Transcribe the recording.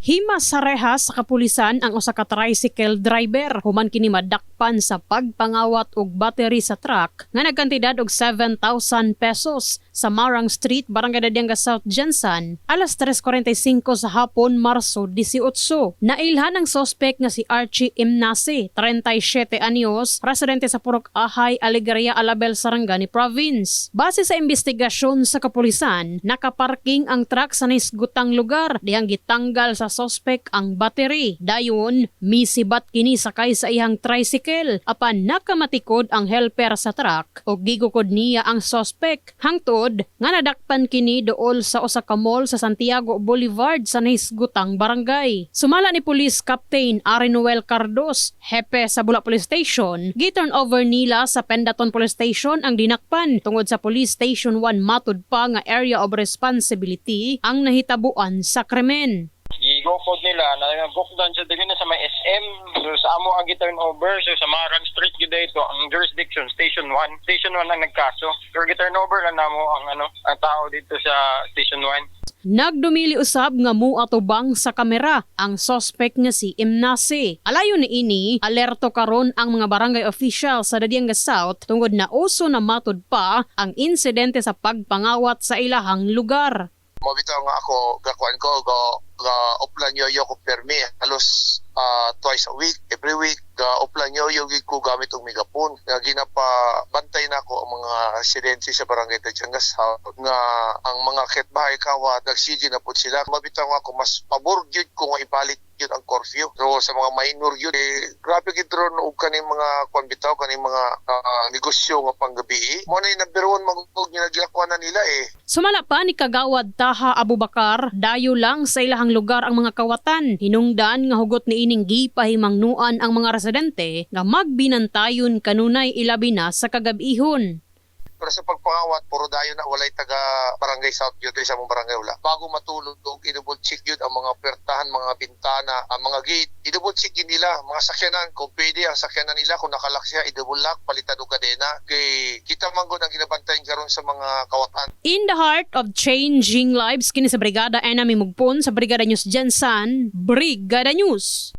Hima sa sa kapulisan ang usa ka tricycle driver. Human kini madakpan sa pagpangawat og battery sa truck nga nagkantidad og 7,000 pesos sa Marang Street, Barangay Dadianga South Jensen, alas 3.45 sa hapon, Marso 18. Nailhan ang sospek nga si Archie Imnasi, 37 anyos, residente sa Purok Ahay, Alegria, Alabel, Sarangani Province. Base sa investigasyon sa kapulisan, nakaparking ang truck sa nisgutang lugar dihang gitanggal sa sospek ang battery. Dayon, misibat kini sakay sa ihang tricycle apan nakamatikod ang helper sa truck o gigukod niya ang sospek hangtod nga nadakpan kini dool sa usa ka mall sa Santiago Boulevard sa Nisgutang Barangay. Sumala ni Police Captain Arinoel Cardos, hepe sa Bula Police Station, giturn over nila sa Pendaton Police Station ang dinakpan tungod sa Police Station 1 matud pa nga area of responsibility ang nahitabuan sa krimen. Na gokdan sa dili na sa may SM so sa amo ang turn over. So sa Marang Street gyud dito ang jurisdiction station 1 station 1 ang nagkaso. Pero gi-turn over na namo ang ano ang tao dito sa station 1 Nagdumili usab nga muatubang sa kamera. Ang sospek nga si Imnasi. Alayo ni ini, alerto karon ang mga barangay official sa Dadianga South tungod na uso na matud pa ang insidente sa pagpangawat sa ilahang lugar. mo bitaw nga ako gakuan ko ga ga uplan yo yo ko permi halos ah, twice a week every week ga uplan yo yo gid ko gamit og megapon nga ginapa bantay na ako ang mga residente sa barangay Tachangas nga ang mga ketbahay kawa nagsigi na pud sila mabitaw ako mas pabor gyud ko nga ibalik yun ang curfew. So sa mga minor yun, eh, grabe gid ron og kaning mga kwan bitaw kaning mga ah, negosyo nga panggabi. Mo na yung number one magugog na nila eh. Sumala pa ni Kagawad Taha Abubakar, dayo lang sa ilahang lugar ang mga kawatan. Hinungdan nga hugot ni ining gipahimangnuan ang mga residente nga magbinantayon kanunay ilabi na sa kagabihon. Pero sa pagpangawat, puro dayo na walay taga barangay South yun sa mong barangay wala. Bago matulog, i-double check yun ang mga pertahan, mga bintana, ang mga gate. I-double check yun nila, mga sakyanan, kung pwede ang sakyanan nila, kung nakalak siya, i-double lock, palitan o kadena. Kay kita man gud ang ginabantayan karon sa mga kawatan. In the heart of changing lives kini sa Brigada Enemy Mugpon sa Brigada News Jensan, Brigada News.